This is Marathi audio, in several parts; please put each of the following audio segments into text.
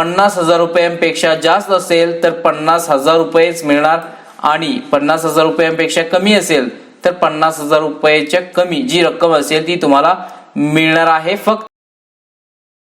पन्नास हजार रुपयांपेक्षा जास्त असेल तर पन्नास हजार रुपयेच मिळणार. आणि पन्नास हजार रुपयांपेक्षा कमी असेल तर पन्नास हजार रुपयाच्या कमी जी रक्कम असेल ती तुम्हाला मिळणार आहे फक्त.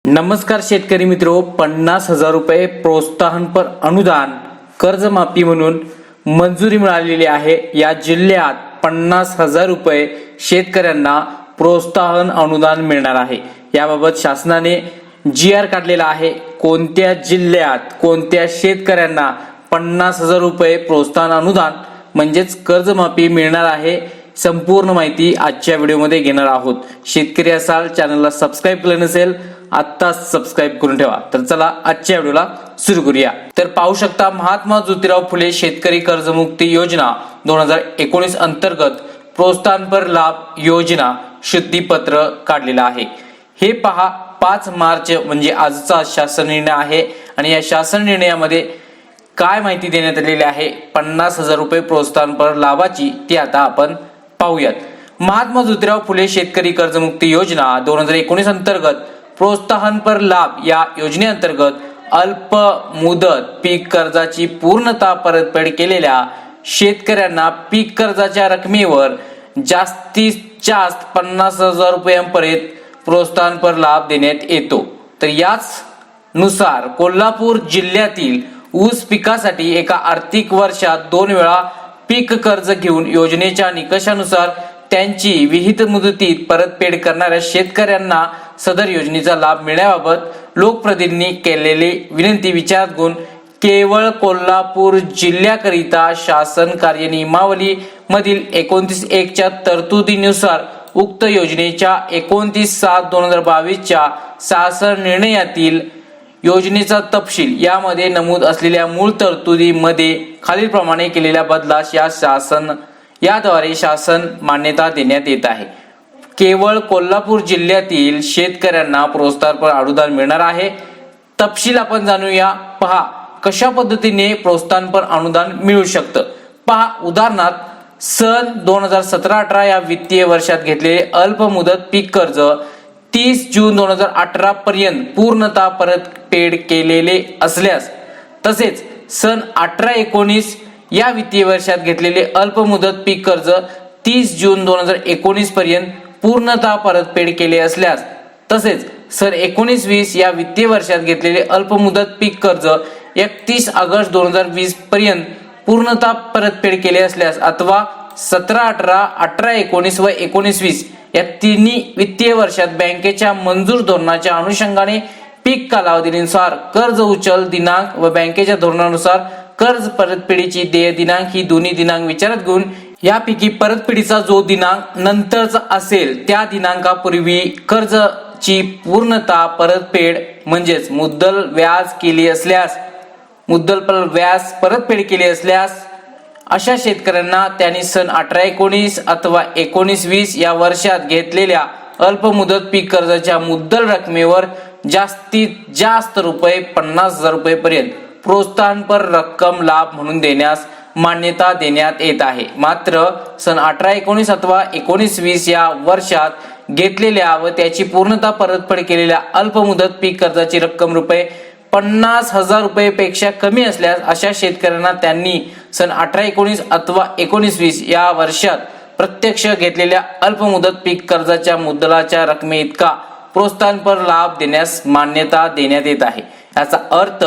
नमस्कार शेतकरी मित्रो पन्नास हजार रुपये प्रोत्साहनपर अनुदान कर्जमाफी म्हणून मंजुरी मिळालेली आहे. या जिल्ह्यात पन्नास हजार रुपये शेतकऱ्यांना प्रोत्साहन अनुदान मिळणार आहे. याबाबत शासनाने जी आर काढलेला आहे. कोणत्या जिल्ह्यात कोणत्या शेतकऱ्यांना पन्नास हजार रुपये प्रोत्साहन अनुदान म्हणजेच कर्जमाफी मिळणार आहे संपूर्ण माहिती आजच्या व्हिडिओमध्ये घेणार आहोत. शेतकरी असाल चॅनलला सबस्क्राईब केलं नसेल आत्ताच सबस्क्राईब करून ठेवा. तर चला आजच्या व्हिडिओला सुरू करूया. तर पाहू शकता महात्मा ज्योतिराव फुले शेतकरी कर्जमुक्ती योजना दोन हजार एकोणीस अंतर्गत प्रोत्साहनपर लाभ योजना शुद्धीपत्र काढलेलं आहे. हे पहा पाच मार्च म्हणजे आजचा शासन निर्णय आहे. आणि या शासन निर्णयामध्ये काय माहिती देण्यात आलेली आहे? पन्नास हजार रुपये प्रोत्साहनपर लाभाची ती आता आपण पाहूयात. महात्मा ज्योतिराव फुले शेतकरी कर्जमुक्ती योजना दोन हजार एकोणीस अंतर्गत प्रोत्साहनपर लाभ या योजनेअंतर्गत अल्प मुदत पीक कर्जाची पूर्णता परतफेड केलेल्या शेतकऱ्यांना पीक कर्जाच्या रकमेवर जास्तीत जास्त पन्नास हजार रुपयांपर्यंत प्रोत्साहनपर लाभ देण्यात येतो. तर याच नुसार कोल्हापूर जिल्ह्यातील ऊस पिकासाठी एका आर्थिक वर्षात दोन वेळा पीक कर्ज घेऊन योजनेच्या निकषानुसार त्यांची विहित मुदतीत परतफेड करणाऱ्या शेतकऱ्यांना सदर योजनेचा लाभ मिळण्याबाबत लोकप्रतिनिधींनी केलेली विनंती विचारात घेऊन केवळ कोल्हापूर जिल्ह्याकरिता शासन कार्यनियमावली मधील एकोणतीस एकच्या तरतुदीनुसार उक्त योजनेच्या एकोणतीस सात दोन हजार बावीसच्या शासन निर्णयातील योजनेचा तपशील यामध्ये नमूद असलेल्या मूळ तरतुदीमध्ये खालीलप्रमाणे केलेल्या बदलास या शासन याद्वारे शासन मान्यता देण्यात येत आहे. केवळ कोल्हापूर जिल्ह्यातील शेतकऱ्यांना प्रोत्साहनपर अनुदान मिळणार आहे. तपशील आपण जाणूया. पहा कशा पद्धतीने प्रोत्साहनपर अनुदान मिळू शकतं? पहा उदाहरणार्थ सन दोन हजार सतरा अठरा या वित्तीय वर्षात घेतलेले अल्प मुदत पीक कर्ज तीस जून दोन हजार अठरा पर्यंत पूर्णतः परतफेड केलेले असल्यास तसेच सन अठरा एकोणीस या वित्तीय वर्षात घेतलेले अल्प मुदत पीक कर्ज तीस जून दोन हजार एकोणीस पर्यंत पूर्णतः परतफेड केले असल्यास तसेच सन एकोणीस वीस या वित्तीय वर्षात घेतलेले अल्प मुदत पीक कर्ज एकतीस ऑगस्ट दोन हजार वीस पर्यंत पूर्णतः परतफेड केले असल्यास अथवा सतरा अठरा अठरा एकोणीस व एकोणीस वीस या तिन्ही वित्तीय वर्षात बँकेच्या मंजूर धोरणाच्या अनुषंगाने पीक कालावधीनुसार कर्ज उचल दिनांक व बँकेच्या धोरणानुसार कर्ज परतफेडीची देय दिनांक ही दोन्ही दिनांक विचारात घेऊन यापैकी परतफेडीचा जो दिनांक नंतरचा असेल त्या दिनांकापूर्वी कर्जची पूर्णता परतफेड म्हणजेच मुद्दल व्याज केली असल्यास मुद्दल व्याज परतफेड केली असल्यास अशा शेतकऱ्यांना त्यांनी सन अठरा एकोणीस अथवा एकोणीस वीस या वर्षात घेतलेल्या अल्पमुदत पीक कर्जाच्या मुद्दल रकमेवर जास्तीत जास्त रुपये पन्नास हजार रुपये पर्यंत प्रोत्साहनपर रक्कम लाभ म्हणून देण्यास मान्यता देण्यात येत आहे. मात्र सन अठरा एकोणीस अथवा एकोणीस वीस या वर्षात घेतलेल्या व त्याची पूर्णता परतफेड केलेल्या अल्पमुदत पीक कर्जाची रक्कम रुपये पन्नास हजार रुपयेपेक्षा कमी असल्यास अशा शेतकऱ्यांना त्यांनी सन अठरा एकोणीस अथवा एकोणीस वीस या वर्षात प्रत्यक्ष घेतलेल्या अल्पमुदत पीक कर्जाच्या मुद्दलाच्या रकमे इतका प्रोत्साहनपर लाभ देण्यास मान्यता देण्यात येत आहे. याचा अर्थ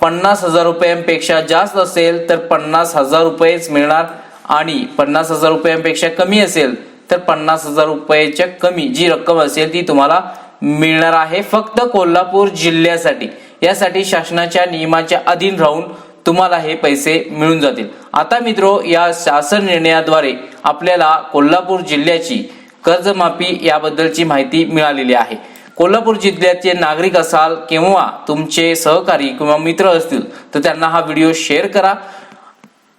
पन्नास हजार रुपयांपेक्षा जास्त असेल तर पन्नास हजार रुपयेच मिळणार आणि पन्नास हजार रुपयांपेक्षा कमी असेल तर पन्नास हजार रुपयाच्या कमी जी रक्कम असेल ती तुम्हाला मिळणार आहे फक्त कोल्हापूर जिल्ह्यासाठी. यासाठी शासनाच्या नियमाच्या अधीन राहून तुम्हाला हे पैसे मिळून जातील. आता मित्रो या शासन निर्णयाद्वारे आपल्याला कोल्हापूर जिल्ह्याची कर्जमाफी याबद्दलची माहिती मिळालेली आहे. कोल्हापूर जिल्ह्याचे नागरिक असाल किंवा तुमचे सहकारी किंवा मित्र असतील तर त्यांना हा व्हिडिओ शेअर करा.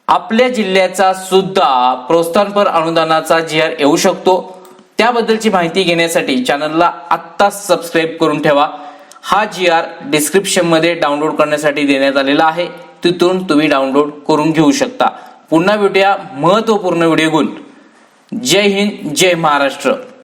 आपल्या जिल्ह्याचा सुद्धा प्रोत्साहनपर अनुदानाचा जी आर येऊ शकतो. त्याबद्दलची माहिती घेण्यासाठी चॅनलला आत्ताच सबस्क्राईब करून ठेवा. हा जी आर डिस्क्रिप्शनमध्ये डाउनलोड करण्यासाठी देण्यात आलेला आहे. तिथून तुम्ही डाउनलोड करून घेऊ शकता. पुन्हा भेटूया महत्त्वपूर्ण व्हिडिओ गुण. जय हिंद जय महाराष्ट्र.